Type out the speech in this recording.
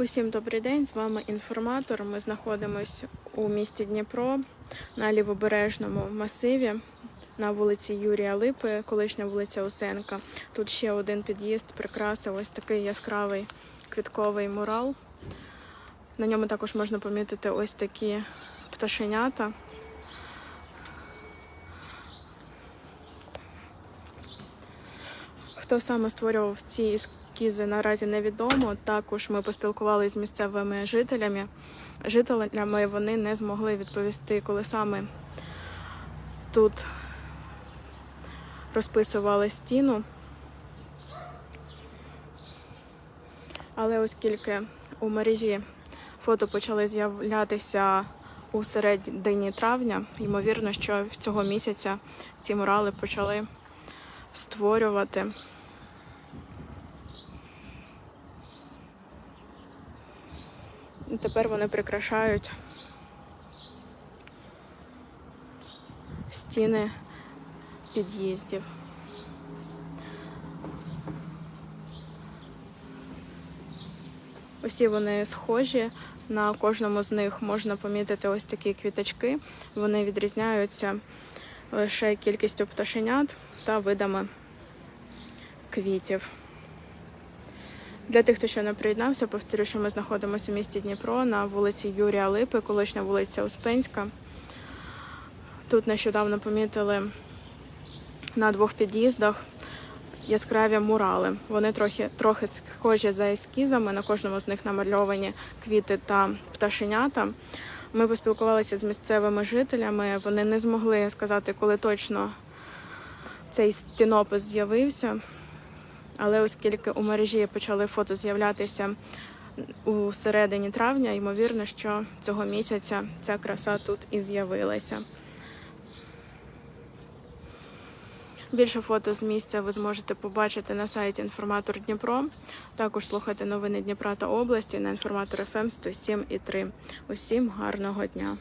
Усім добрий день, з вами інформатор. Ми знаходимося у місті Дніпро на лівобережному масиві на вулиці Юрія Липи, колишня вулиця Усенка. Тут ще один під'їзд, прикраса, ось такий яскравий квітковий мурал. На ньому також можна помітити ось такі пташенята. Хто саме створював ці ескізи, наразі невідомо. Також ми поспілкувалися з місцевими жителями. Жителями вони не змогли відповісти, коли саме тут розписували стіну. Але оскільки у мережі фото почали з'являтися у середині травня, ймовірно, що цього місяця ці мурали почали створювати. І Тепер вони прикрашають стіни під'їздів. Усі вони схожі. На кожному з них можна помітити ось такі квіточки. Вони відрізняються лише кількістю пташенят та видами квітів. Для тих, хто ще не приєднався, повторю, що ми знаходимося у місті Дніпро на вулиці Юрія Липи, колишня вулиця Успенська. Тут нещодавно помітили на двох під'їздах яскраві мурали. Вони трохи, трохи схожі за ескізами. На кожному з них намальовані квіти та пташенята. Ми поспілкувалися з місцевими жителями. Вони не змогли сказати, коли точно цей стінопис з'явився. Але оскільки у мережі почали фото з'являтися у середині травня, ймовірно, що цього місяця ця краса тут і з'явилася. Більше фото з місця ви зможете побачити на сайті Інформатор Дніпро. Також слухайте новини Дніпра та області на інформатор ФМ 107,3. Усім гарного дня!